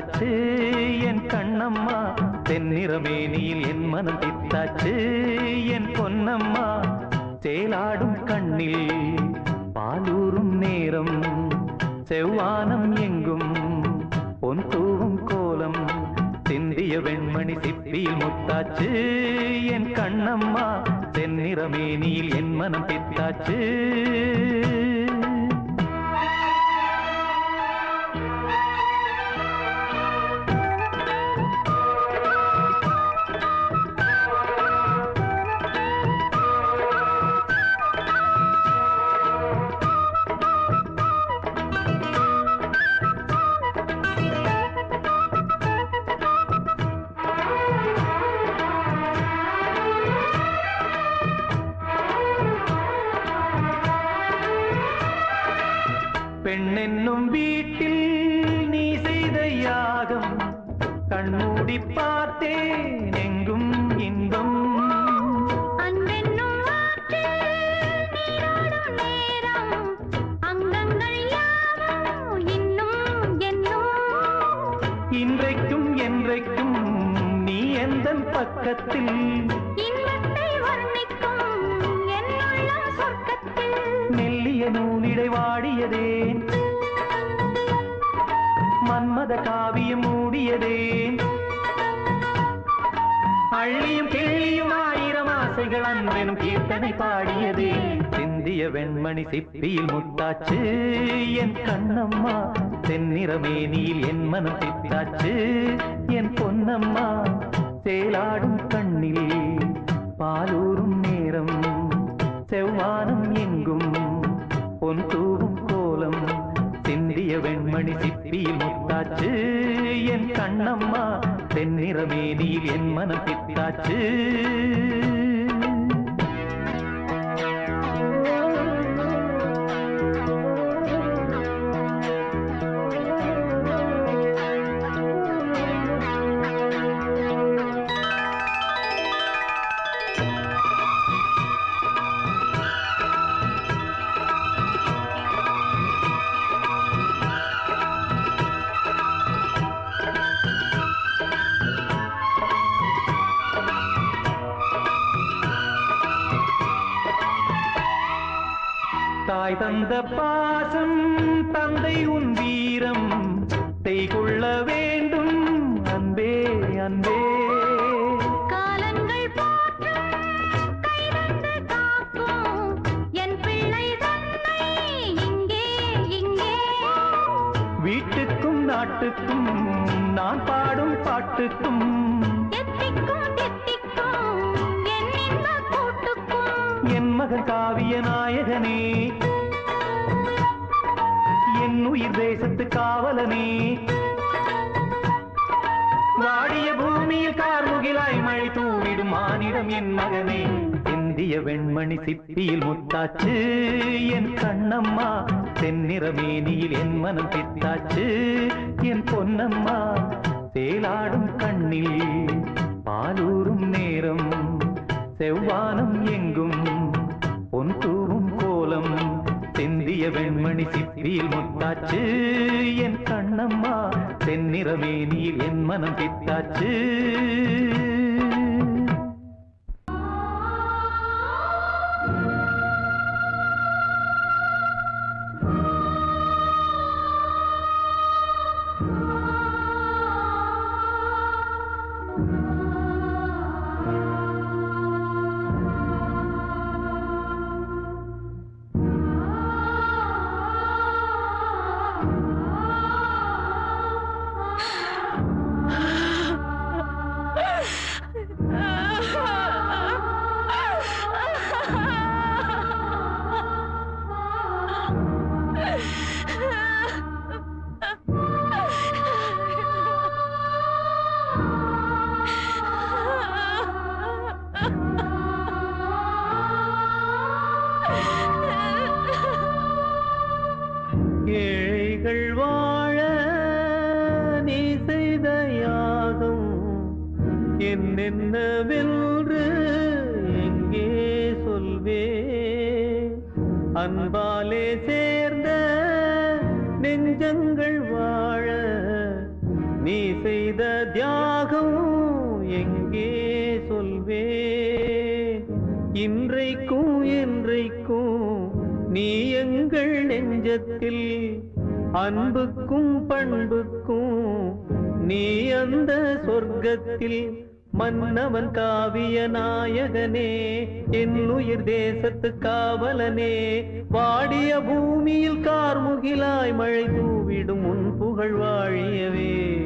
தித்தாச்சு என் கண்ணம்மா. தென்னிறமேனியில் என் மனம் தித்தாச்சு என் பொன்னம்மா. சேலாடும் கண்ணில் பாலூரும் நேரம் செவ்வானம் எங்கும் பொன் தூவும் கோலம். சிந்திய வெண்மணி சிப்பியில் முத்தாச்சு என் கண்ணம்மா. தென்னிறமேனியில் என் மனம் பித்தாச்சு பெண்ணென்னும் வீட்டில் நீ செய்த யாகம் கண்மூடி பார்த்தேன் எங்கும் இன்பம். என்னும். இன்றைக்கும் என்றைக்கும் நீ எந்த பக்கத்தில்? மெல்லிய நூலிடை வாடியதேன் மன்மத காவியம் மூடியதே. அள்ளியும் கிள்ளியும் ஆயிரம் ஆசைகள் அன்பெனும் கீர்த்தனை பாடியதே. சிந்திய வெண்மணி சிப்பியில் முட்டாச்சு என் கண்ணம்மா தென்னிறமேனியில் என் மனம் பித்தாச்சு என் பொன்னம்மா சேலாடும் கண்ணில் பாலூரும் நேரம் செவ்வானம் எங்கும் பொன் தூவும் கோலம் சிந்திய வெண்மணி சிப்பியில் முத்தாச்சு என் தென்னிற தென்னிறமேனியில் என் மனம் பித்தாச்சு. தாய் தந்த பாசம் தந்தை உன் வீரம். கொள்ள வேண்டும் அன்பே அன்பே. வீட்டுக்கும் நாட்டுக்கும் நான் பாடும் பாட்டுக்கும். என் மகன் காவிய நாயகனே. உயிர் தேசத்து காவலனே. வாடிய பூமியில் கார்முகிலாய் மழை தூவிடும் மானிடம் என் மகனே. இந்திய வெண்மணி சிப்பியில் முத்தாச்சு என் கண்ணம்மா. தென்னிறமேனியில் என் மனம் பித்தாச்சு என் பொன்னம்மா. சேலாடும் கண்ணில் பாலூரும் நேரம் செவ்வானம் எங்கும் செந்திய வெண்மணி சிப்பியில் முத்தாச்சு என் கண்ணம்மா தென்னிறமேனியில் என் மனம் பித்தாச்சு என்னென்னவென்று எங்கே சொல்வே. அன்பாலே சேர்ந்த நெஞ்சங்கள் வாழ நீ செய்த தியாகம் எங்கே சொல்வே. இன்றைக்கும் என்றைக்கும் நீ எங்கள் நெஞ்சத்தில் அன்புக்கும் பண்புக்கும் நீ அந்த சொர்க்கத்தில் மன்னவன் காவிய நாயகனே என் உயிர் தேசத்து காவலனே. வாடிய பூமியில் கார்முகிலாய் மழை தூவிடும் உன் புகழ் வாழியவே.